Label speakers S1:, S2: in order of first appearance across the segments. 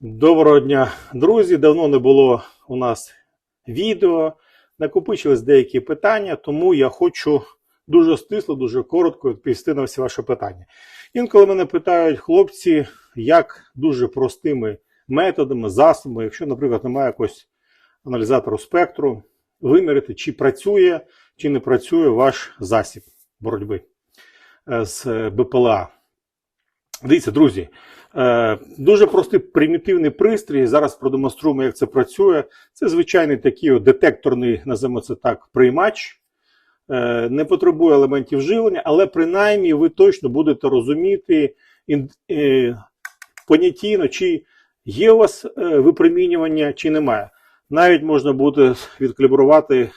S1: Доброго дня, друзі! Давно не було у нас відео. Накопичились деякі питання, тому я хочу дуже стисло, дуже коротко відповісти на всі ваші питання. Інколи мене питають хлопці, як дуже простими методами, засобами, якщо, наприклад, немає якогось аналізатору спектру, виміряти, чи працює, чи не працює ваш засіб боротьби е, з е, БПЛА. Дивіться, друзі, е, дуже простий примітивний пристрій. Зараз продемонструємо, як це працює. Це звичайний такий детекторний, називаємо це так, приймач. Е, Не потребує елементів живлення, але принаймні ви точно будете розуміти е, понятійно, чи є у вас випромінювання, чи немає. Навіть можна буде відкалібрувати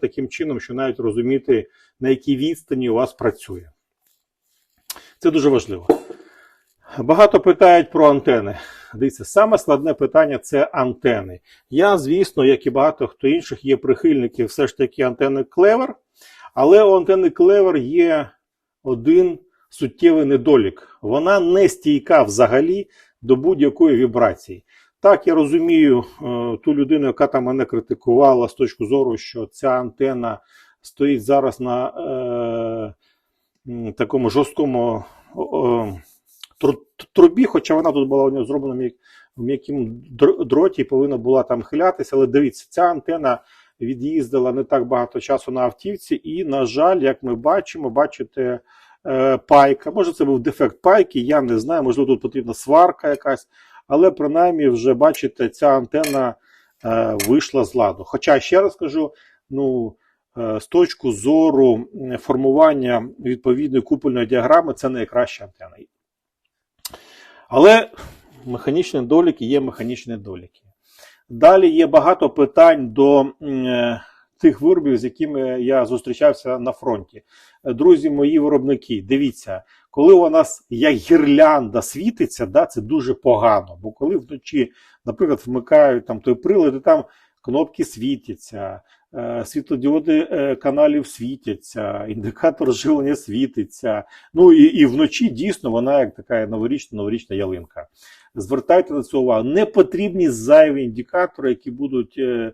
S1: таким чином, що навіть розуміти, на якій відстані у вас працює. Це дуже важливо. Багато питають про антени. Дивіться, саме складне питання це антени. Я, звісно, як і багато хто інших, є прихильники все ж таки антени Клевер, але у антени Клевер є один суттєвий недолік. Вона не стійка взагалі до будь-якої вібрації. Так, я розумію е, ту людину, яка там мене критикувала з точки зору, що ця антена стоїть зараз на е, такому жорсткому. тру- трубі, хоча вона тут була у нього зроблена в м'якому дроті і повинна була там хилятися. Але дивіться, ця антена від'їздила не так багато часу на автівці, і, на жаль, як ми бачимо, бачите, е, пайка. Може, це був дефект пайки, я не знаю, можливо, тут потрібна сварка якась, але принаймні вже бачите, ця антена е, вийшла з ладу. Хоча ще раз кажу, ну. е, З точки зору формування відповідної купольної діаграми, це найкраща антена. Але механічні недоліки є механічні недоліки. Далі є багато питань до е, тих виробів, з якими я зустрічався на фронті. Е, Друзі, мої виробники, дивіться, коли у нас як гірлянда світиться, да, це дуже погано. Бо коли вночі, наприклад, вмикають там той прилад, і там кнопки світяться, е, світлодіоди е, каналів світяться, індикатор живлення світиться. Ну і, і вночі дійсно вона як така новорічна новорічна ялинка. Звертайте на це увагу. Не потрібні зайві індикатори, які будуть е,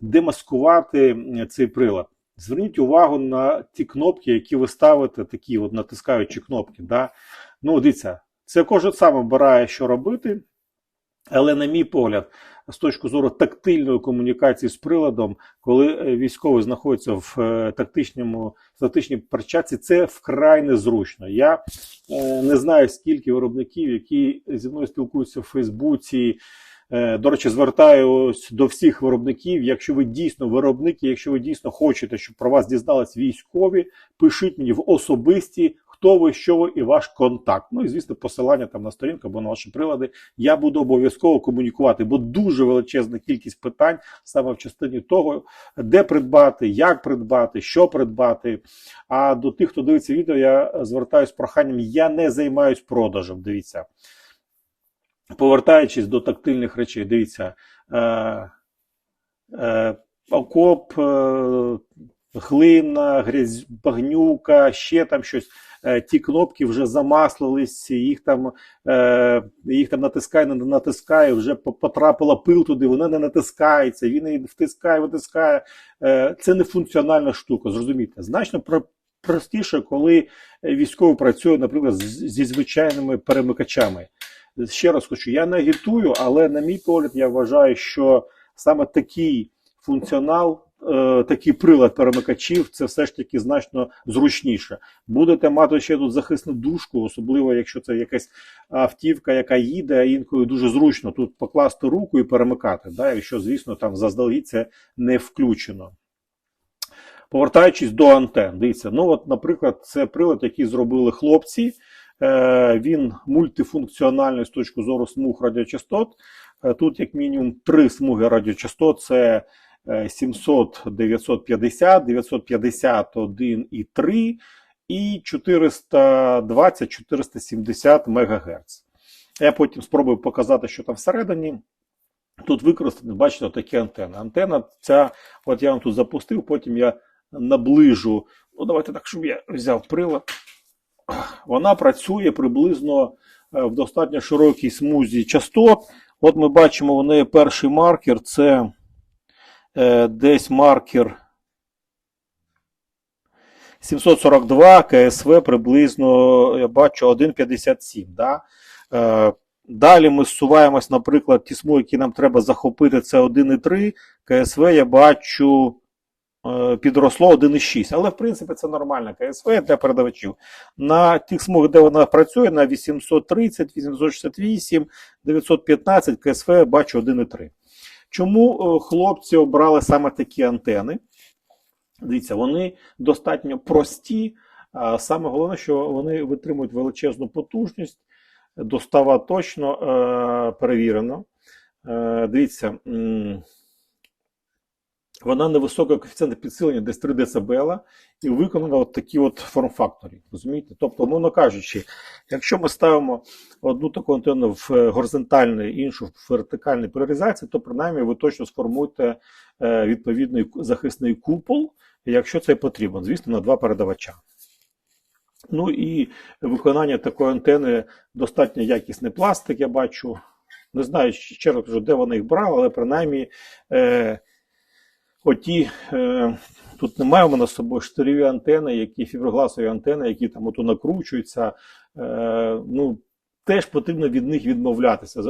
S1: демаскувати цей прилад. Зверніть увагу на ті кнопки, які ви ставите, такі от натискаючі кнопки. Да? Ну, дивіться, це кожен сам обирає, що робити. Але, на мій погляд, з точки зору тактильної комунікації з приладом, коли е, військовий знаходиться в е, тактичному тактичній перчатці, це вкрай незручно. Я е, не знаю, скільки виробників, які зі мною спілкуються в Фейсбуці. До речі, звертаюсь до всіх виробників. Якщо ви дійсно виробники, якщо ви дійсно хочете, щоб про вас дізнались військові, пишіть мені в особисті, хто ви, що ви і ваш контакт. Ну і звісно, посилання там на сторінку або на ваші прилади. Я буду обов'язково комунікувати, бо дуже величезна кількість питань саме в частині того, де придбати, як придбати, що придбати. А до тих, хто дивиться відео, я звертаюся з проханням. Я не займаюсь продажем. Дивіться. Повертаючись до тактильних речей, дивіться. Е, е, окоп, е, глина, грязь, багнюка, ще там щось. Е, ті кнопки вже замаслились, їх там, е, їх там натискає, не натискає, вже потрапила пил туди, вона не натискається, він її втискає, витискає. Е, це не функціональна штука, зрозумійте. Значно простіше, коли військовий працює, наприклад, зі звичайними перемикачами. Ще раз хочу, я не агітую, але на мій погляд, я вважаю, що саме такий функціонал, такий прилад перемикачів, це все ж таки значно зручніше. Будете мати ще тут захисну дужку, особливо якщо це якась автівка, яка їде, інколи дуже зручно тут покласти руку і перемикати. Да, якщо, звісно, там заздалегідь це не включено. Повертаючись до антен, дивіться, ну от, наприклад, це прилад, який зробили хлопці. Е, Він мультифункціональний з точки зору смуг радіочастот. Е, Тут, як мінімум, три смуги радіочастот: це е, 700, 950, 951 і 3 і 420, 470 МГц. Я потім спробую показати, що там всередині. Тут використані, бачите, такі антени. Антена ця, от я вам тут запустив, потім я наближу. Ну, давайте так, щоб я взяв прилад. Вона працює приблизно е, в достатньо широкій смузі частот.
S2: От ми бачимо, у неї перший маркер це десь маркер 742 КСВ приблизно, я бачу, 1,57. Да? Е, далі ми зсуваємось, наприклад, ті смуги, які нам треба захопити, це 1,3. КСВ я бачу е, підросло 1,6. Але в принципі це нормальна КСВ для передавачів. На тих смугах, де вона працює, на 830, 868, 915 КСВ я бачу 1,3. Чому е, хлопці обрали саме такі антени? Дивіться, вони достатньо прості. Саме головне, що вони витримують величезну потужність, достава точно е, перевірено. Е, дивіться, вона невисокого коефіцієнта підсилення, десь 3 дБ, і виконана от такі от форм-факторі. Розумієте? Тобто, умовно кажучи, якщо ми ставимо одну таку антенну в е, горизонтальній, іншу в вертикальній поляризації, то принаймні ви точно сформуєте е, відповідний захисний купол, якщо це потрібно, звісно, на два передавача. Ну і виконання такої антени достатньо якісний пластик, я бачу. Не знаю, ще раз кажу, де вони їх брали, але принаймні е, оті, е, тут немає у мене з собою штирьові антени, які фіброгласові антени, які там ото накручуються. Е, ну, теж потрібно від них відмовлятися.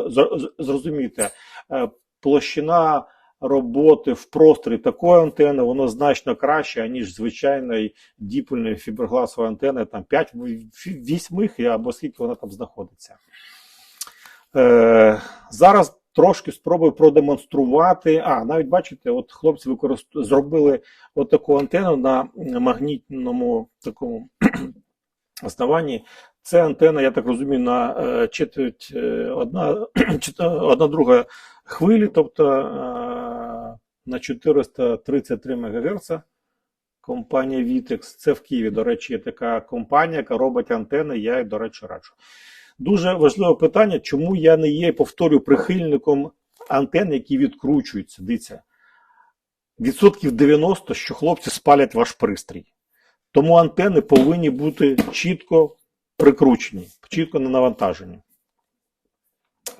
S2: Зрозумійте, е, площина роботи в просторі такої антени, воно значно краще, ніж звичайної діпольної фіброгласової антени, там 5-8 або скільки вона там знаходиться. Е, зараз трошки спробую продемонструвати. А, навіть бачите, от хлопці використ... зробили от таку антенну на магнітному такому основанні. Це антенна, я так розумію, на е, четверть е, одна, одна друга хвилі, тобто е, на 433 МГц. Компанія Vitex. Це в Києві, до речі, така компанія, яка робить антени, я їй, до речі, раджу. Дуже важливе питання, чому я не є, повторю, прихильником антен, які відкручуються. Дивіться, відсотків 90, що хлопці спалять ваш пристрій. Тому антени повинні бути чітко прикручені, чітко не навантажені.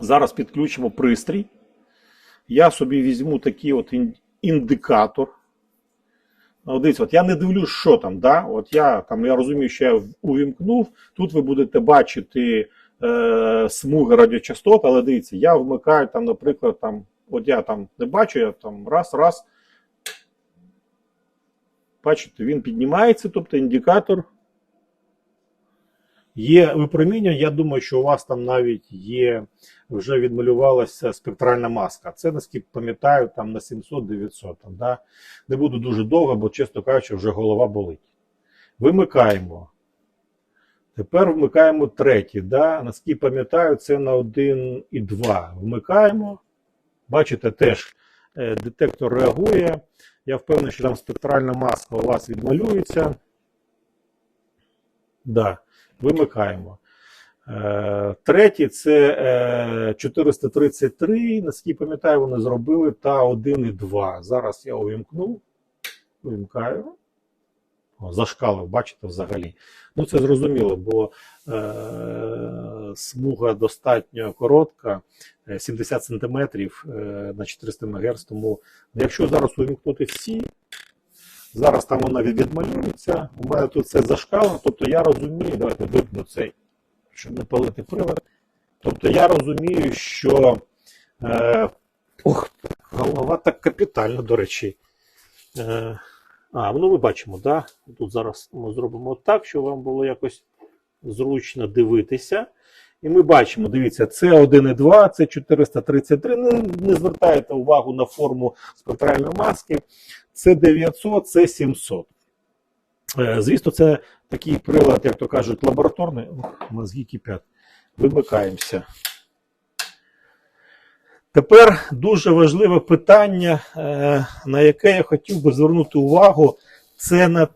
S2: Зараз підключимо пристрій. Я собі візьму такий от індикатор. Ну, дивіться, от я не дивлюсь, що там. Да? От я, там, я розумію, що я увімкнув. Тут ви будете бачити е, смуги радіочастот, але дивіться, я вмикаю там, наприклад, там, от я там не бачу, я там раз, раз. Бачите, він піднімається, тобто індикатор. Є випромінювання, я думаю, що у вас там навіть є, вже відмалювалася спектральна маска. Це, наскільки пам'ятаю, там на 700-900. там, Да? Не буду дуже довго, бо, чесно кажучи, вже голова болить. Вимикаємо. Тепер вмикаємо третій. Да? Наскільки пам'ятаю, це на 1 і 2. Вмикаємо. Бачите, теж е, детектор реагує. Я впевнений, що там спектральна маска у вас відмалюється. Да, вимикаємо. Е, Третій це е, 433. Наскільки пам'ятаю, вони зробили та 1 і 2. Зараз я увімкну. Вимкаю. Зашкалив, бачите, взагалі. Ну, це зрозуміло, бо е, смуга достатньо коротка, е, 70 см е, на 400 МГц. Тому якщо зараз увімкнути всі, зараз там вона відмалюється. У мене тут це зашкалено, тобто я розумію, давайте випну цей, щоб не палити прилад. Тобто я розумію, що е, ох, голова так капітально, до речі. Е, а, ну ми бачимо, да? Тут зараз ми зробимо так, щоб вам було якось зручно дивитися. І ми бачимо, дивіться, це 1,2, це 433. Не, не звертайте увагу на форму спектральної маски. Це 900, це 700. Е, Звісно, це такий прилад, як то кажуть, лабораторний. Мозги кипять. Вимикаємося. Тепер дуже важливе питання, е, на яке я хотів би звернути увагу, це на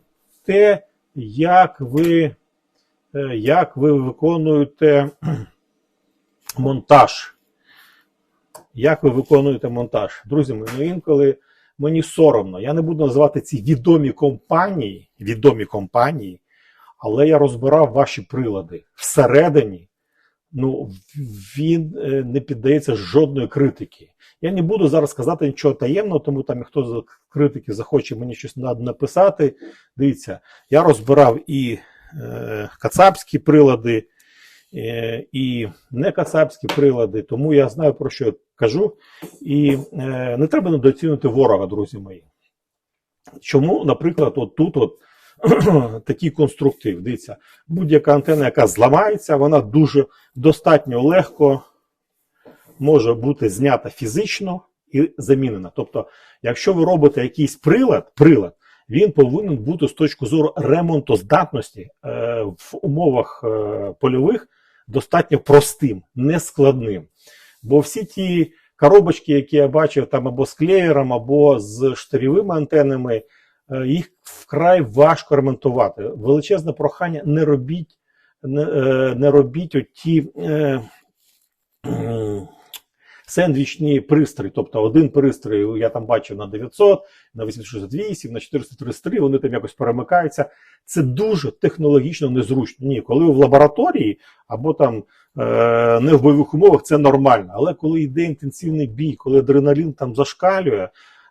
S2: те, як ви, е, як ви виконуєте монтаж. Як ви виконуєте монтаж? Друзі ну інколи мені соромно. Я не буду називати ці відомі компанії, відомі компанії, але я розбирав ваші прилади всередині.
S1: Ну, він е, не піддається жодної критики. Я не буду зараз казати нічого таємного, тому там хто з критиків захоче мені щось написати. Дивіться, я розбирав і е, кацапські прилади, е, і не кацапські прилади, тому я знаю про що я кажу. І е, не треба недооцінювати ворога, друзі мої. Чому, наприклад, от тут от такий конструктив. Дивіться, будь-яка антенна, яка зламається, вона дуже достатньо легко може бути знята фізично і замінена. Тобто, якщо ви робите якийсь прилад, прилад, він повинен бути з точки зору ремонтоздатності е, в умовах е, польових достатньо простим, нескладним. Бо всі ті коробочки, які я бачив там або з клеєром, або з штирьовими антенами, їх вкрай важко ремонтувати. Величезне прохання не робіть, не, е, не робіть оті. Е, м, Сендвічні пристрої, тобто один пристрій я там бачив на 900, на 868, на 433, вони там якось перемикаються. Це дуже технологічно незручно. Ні, коли в лабораторії або там е, не в бойових умовах, це нормально. Але коли йде інтенсивний бій, коли адреналін там зашкалює,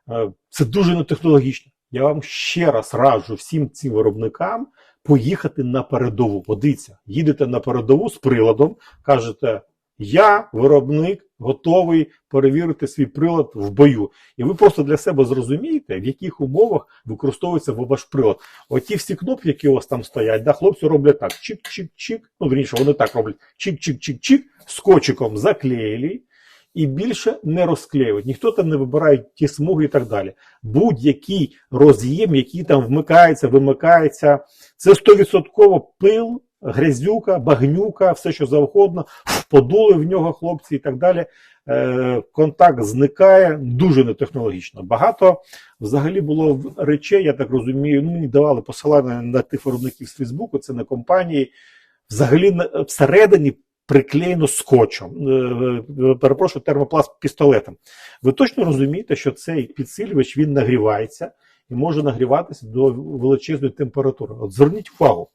S1: е, це дуже нетехнологічно. Я вам ще раз раджу всім цим виробникам поїхати на передову. Подивіться, їдете на передову з приладом, кажете. Я, виробник, готовий перевірити свій прилад в бою. І ви просто для себе зрозумієте, в яких умовах використовується ваш прилад. Оті всі кнопки, які у вас там стоять, да, хлопці роблять так: чик-чик-чик. Ну, вірніше, вони так роблять: чик-чик-чик-чик, скотчиком заклеїли і більше не розклеюють. Ніхто там не вибирає ті смуги і так далі. Будь-який роз'єм, який там вмикається, вимикається, це 100% пил. Грязюка, багнюка, все що завгодно, подули в нього хлопці і так далі. Е, контакт зникає дуже нетехнологічно. Багато взагалі було речей, я так розумію. Ну, мені давали посилання на тих виробників з Фейсбуку, це не компанії. Взагалі всередині приклеєно скотчем. Е, перепрошую, термопласт пістолетом. Ви точно розумієте, що цей підсилювач він нагрівається і може нагріватися до величезної температури. От зверніть увагу.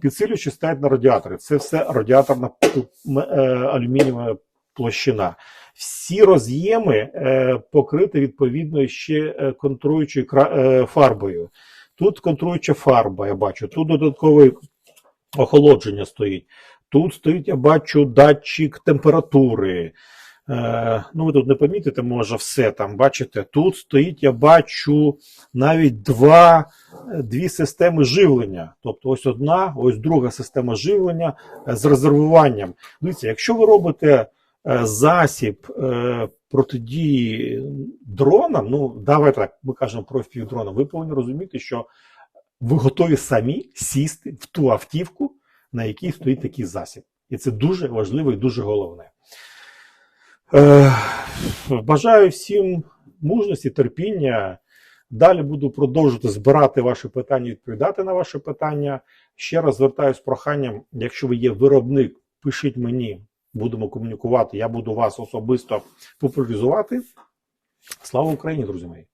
S1: Підсилювачі стоять на радіаторі. Це все радіаторна е, алюмінієва площина. Всі роз'єми е, покриті відповідно ще е, контруючою е, фарбою. Тут контруюча фарба, я бачу, тут додаткове охолодження стоїть. Тут стоїть, я бачу, датчик температури. Е, ну, ви тут не помітите, може, все там, бачите. Тут стоїть, я бачу, навіть два, е, дві системи живлення. Тобто ось одна, ось друга система живлення е, з резервуванням. Дивіться, якщо ви робите е, засіб е, протидії дронам, ну, давайте так, ми кажемо про дрона, ви повинні розуміти, що ви готові самі сісти в ту автівку, на якій стоїть такий засіб. І це дуже важливо і дуже головне. Е, бажаю всім мужності, терпіння. Далі буду продовжувати збирати ваші питання, відповідати на ваші питання. Ще раз звертаюся з проханням, якщо ви є виробник, пишіть мені, будемо комунікувати. Я буду вас особисто популяризувати. Слава Україні, друзі мої!